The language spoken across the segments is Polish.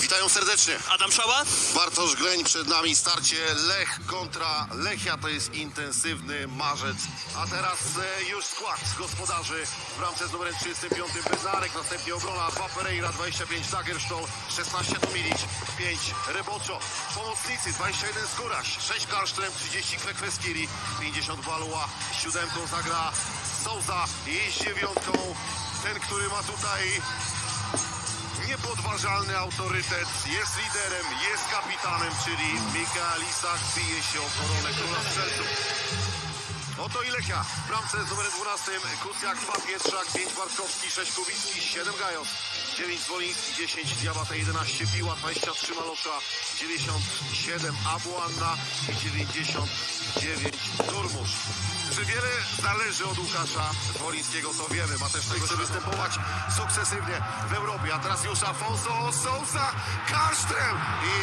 Witają serdecznie. Adam Szała? Bartosz Greń przed nami. Starcie Lech kontra Lechia. To jest intensywny marzec. A teraz e, już skład gospodarzy w bramce z numerem 35 Bezarek. Następnie obrona 2 Pereira, 25 Dagerstol, 16 Tomilic, 5 Reboczo. Pomocnicy 21 Skóraś, 6 Karsztrem, 30 Kwekweskiri, 50 Balua. Siódemką zagra Souza i z dziewiątką ten, który ma tutaj niepodważalny autorytet, jest liderem, jest kapitanem, czyli Mikael Isak bije się o koronę króla strzelców. Oto i Lechia. W bramce z numerem 12 Kucjak, 2 Pietrzak, 5 Bartkowski, 6 Kubicki, 7 Gajos, 9 Zwoliński, 10 Diabata, 11 Piła, 23 Malosza, 97 Abuanna i 99 Turmusz. Czy wiele zależy od Łukasza Wolińskiego, to wiemy. Ma też tego, występować sukcesywnie w Europie. A teraz już Afonso Sousa Kasztrem. I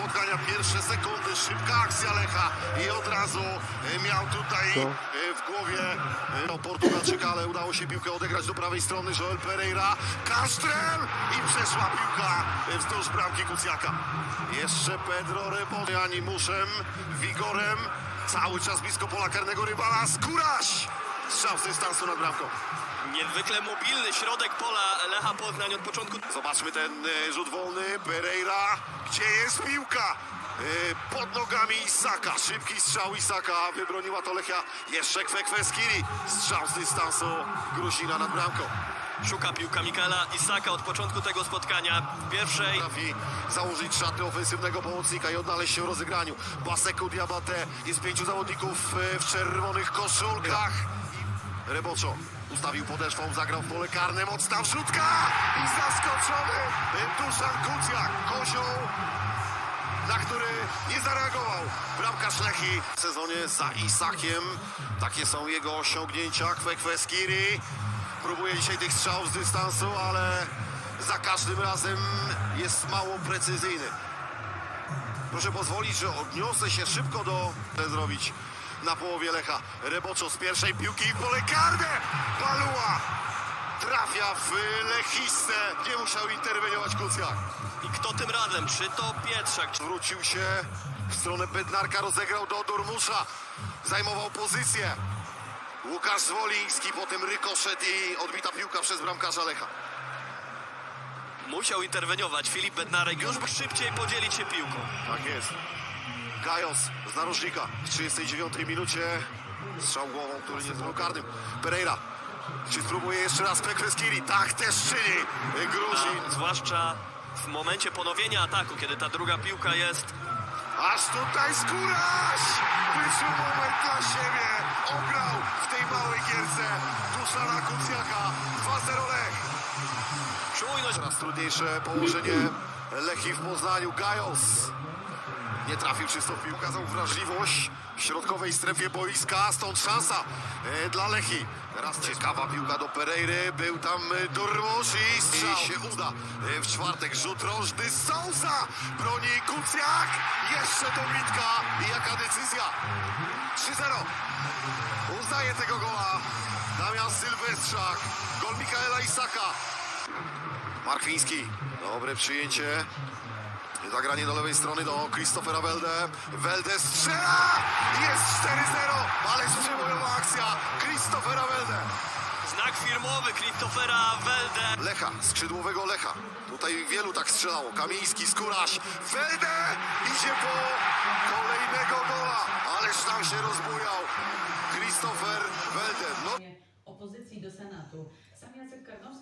spotkania. Pierwsze sekundy, szybka akcja Lecha. I od razu e, miał tutaj e, w głowie e, no, Portugalczyka, ale udało się piłkę odegrać do prawej strony. Joel Pereira. Kasztrem! I przeszła piłka wzdłuż bramki Kucjaka. Jeszcze Pedro Rebo, animuszem, wigorem. Cały czas blisko pola karnego rywala. Skóraś! Strzał z dystansu nad bramką. Niezwykle mobilny środek pola Lecha Poznań od początku. Zobaczmy ten e, rzut wolny. Pereira. Gdzie jest piłka? E, Pod nogami Isaka. Szybki strzał Isaka. Wybroniła to Lechia. Jeszcze Kwekweskiri. Strzał z dystansu Gruzina nad bramką. Szuka piłka Mikaela Isaka od początku tego spotkania. Pierwszej Potrafi założyć szaty ofensywnego pomocnika i odnaleźć się w rozegraniu. Baseku Diabate jest pięciu zawodników e, w czerwonych koszulkach. Reboczo ustawił podeszwą, zagrał w pole karne, mocna wrzutka i zaskoczony Duszan Kucjak. Kozioł, na który nie zareagował bramkarz Lechi w sezonie za Isakiem. Takie są jego osiągnięcia. Kwekweskiri próbuje dzisiaj tych strzałów z dystansu, ale za każdym razem jest mało precyzyjny. Proszę pozwolić, że odniosę się szybko do zrobić na połowie Lecha. Reboczo z pierwszej piłki w pole karne. Balua trafia w Lechistę. Nie musiał interweniować Kucjak. i kto tym razem? Czy to Pietrzak? Wrócił się w stronę Bednarka, rozegrał do Dormusza. Zajmował pozycję. Łukasz Zwoliński, potem rykoszet i odbita piłka przez bramkarza Lecha. Musiał interweniować Filip Bednarek już szybciej podzielić się piłką. Tak jest. Gajos z narożnika w 39 minucie. Strzał głową, który nie był karnym. Pereira. Czy spróbuje jeszcze raz Pekweskiri? Tak też czyni. Gruzin. A, zwłaszcza w momencie ponowienia ataku, kiedy ta druga piłka jest Aż tutaj skóraś! Wyczuł moment dla siebie. Ograł w tej małej gierce Duszana Kucjaka. 2-0 Lech. czujność. Teraz trudniejsze położenie Lechi w Poznaniu. Gajos nie trafił czysto w piłkę, okazał wrażliwość w środkowej strefie boiska, stąd szansa e, dla Lechi. Teraz ciekawa piłka do Pereiry, był tam e, Durmusz i strzał. I się uda e, w czwartek rzut rożny Sousa, broni Kucjak, jeszcze dobitka i jaka decyzja. 3-0. Uznaje tego gola Damian Sylwestrzak, gol Mikaela Isaka. Markwiński, dobre przyjęcie. Zagranie do lewej strony do Christophera Welde. Welde strzela! Jest 4-0, ale przebojowa akcja Christophera Welde. Znak firmowy Christophera Welde. Lecha, skrzydłowego Lecha. Tutaj wielu tak strzelało. Kamiński, Skóraś. Welde idzie po kolejnego gola. Ależ tam się rozbujał Christopher Welde. No opozycji do Senatu. Sam Jacek Karnowski